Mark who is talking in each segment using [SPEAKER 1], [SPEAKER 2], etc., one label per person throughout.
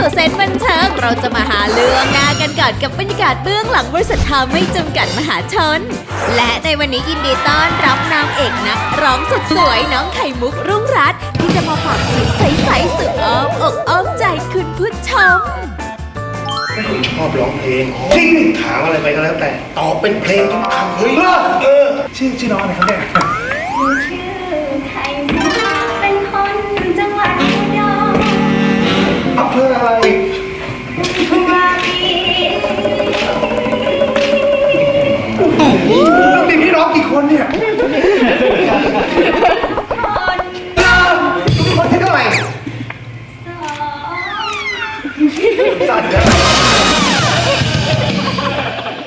[SPEAKER 1] เข้าสู่เซนบันเทิงเราจะมาหาเรื่องงากันก่อนกับบรรยากาศเบื้องหลังบริษัททาไม่จำกัดมหาชน และในวันนี้ยินดีต้อนรับนางเอกนักร้องสุดสวยน้องไข่มุกรุ่งรัตน์ที่จะมาฝากเสียงใสๆสุดอ้อมอกอ้อมใจคุณผู้ชม
[SPEAKER 2] ถ้าคุณชอบร้องเพลงจริงถามอะไรไปก็แล้วแต่ตอบเป็นเพลงทุกคำเฮ้ยเออชื่อชื่อน้องอะไรครับเนี่ย
[SPEAKER 3] คน
[SPEAKER 2] เนี่ย
[SPEAKER 3] คน
[SPEAKER 2] คนที่เท่าไหร่
[SPEAKER 3] สอง
[SPEAKER 2] สั้นนะ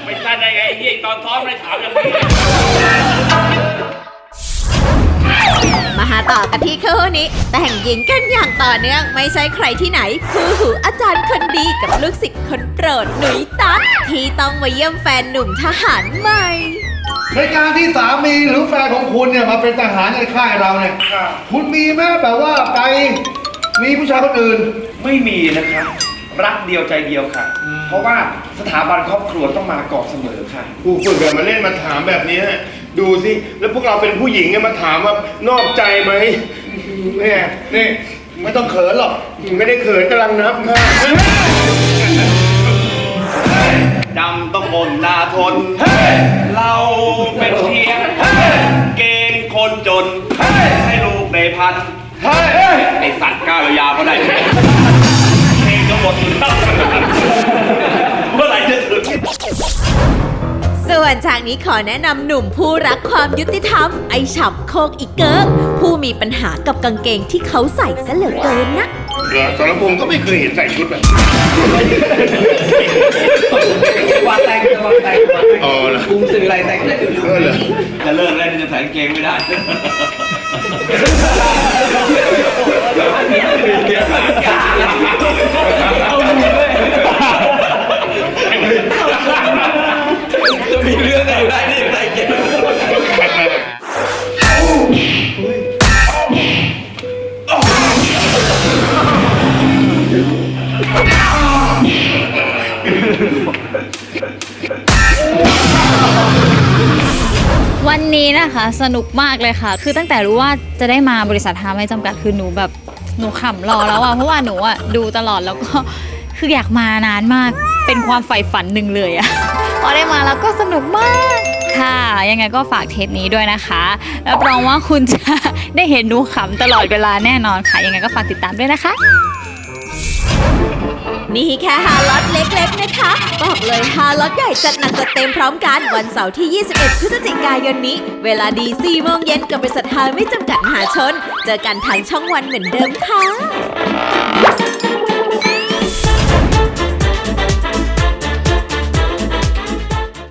[SPEAKER 4] ไม่ใช่ได้ไงไอ้เหี้ยตอนท้องไม่ได้ถามอย่างนี้
[SPEAKER 1] มาหาต่อกันที่คู่นี้ แต่งหญิงกันอย่างต่อเนื่องไม่ใช่ใครที่ไหน คือหูอาจารย์คนดีกับลูกศิษย์คนโปรดหนุ่ยตั๊กที่ต้องมาเยี่ยมแฟนหนุ่มทหารใหม่
[SPEAKER 2] ในการที่สามีหรือแฟนของคุณเนี่ยมาเป็นทหารในค่ายเราเนี่ยคุณมีไหมแบบว่าไปมีผู้ชายคนอื่น
[SPEAKER 5] ไม่มีนะครับรักเดียวใจเดียวค่ะเพราะว่าสถาบันครอบครัวต้องมาก่อนเสมอค่ะ
[SPEAKER 6] กูฝึกแบบมาเล่นมาถามแบบนี้ฮะดูสิ แล้วพวกเราเป็นผู้หญิงเนี่ยมาถามว่านอกใจไหมเนี่ยนี่ไม่ต้องเขินหรอก ไม่ได้เขินกำลังนับค่ะ
[SPEAKER 4] จำต้องบนนาทน เราเป็นเพียงเกณฑ์คนจน ให้ลูกในพัน
[SPEAKER 6] เฮ้ย
[SPEAKER 4] ไอสัตว์ก้าวยาวๆก็ได้เพลงก็หมดอยู่แล้วเมื่อไหร่จะถึง
[SPEAKER 1] ส่วนฉากนี้ขอแนะนำหนุ่มผู้รักความยุติธรรม ไอฉ่ำโคกอีกเกิกผู้มีปัญหากับกางเกงที่เขาใส่ซะเหลือเกินนะ
[SPEAKER 6] เหรอสรพงศ์ก็ไม่เคยเห็นใส่ชุดแบบ
[SPEAKER 5] วางแต่งวางแต่งวางแต่ง
[SPEAKER 6] อ๋อเหรอ
[SPEAKER 5] คุมสื่ออะไรแต่งได้
[SPEAKER 6] เออเหรอ
[SPEAKER 4] จะเลิกแล้วจะใส่กางเกงไม่ได้
[SPEAKER 5] จะมีเรื่องกันอยู่ได้
[SPEAKER 7] วันนี้นะคะสนุกมากเลยค่ะ คือตั้งแต่รู้ว่าจะได้มาบริษัทฮาไม่จำกัดคือหนูแบบหนูขำรอแล้วอะเพราะว่าหนูอะดูตลอดแล้วก็คืออยากมานานมากเป็นความใฝ่ฝันหนึ่งเลยอะพอได้มาแล้วก็สนุกมากค่ะ ยังไงก็ฝากเทปนี้ด้วยนะคะรับรองว่าคุณจะได้เห็นหนูขำตลอดเวลาแน่นอนค่ะ ยังไงก็ฝากติดตามด้วยนะคะ
[SPEAKER 1] นี่แค่ฮาล็อตเล็กๆนะคะ บอกเลยฮาล็อตใหญ่จัดหนักจัดเต็มพร้อมกันวันเสาร์ที่ 21 พฤศจิกายนนี้ เวลาดี4โมงเย็นกับบริษัทฮาไม่จำกัดมหาชน เจอกันทางช่องวันเหมือนเดิมค่ะ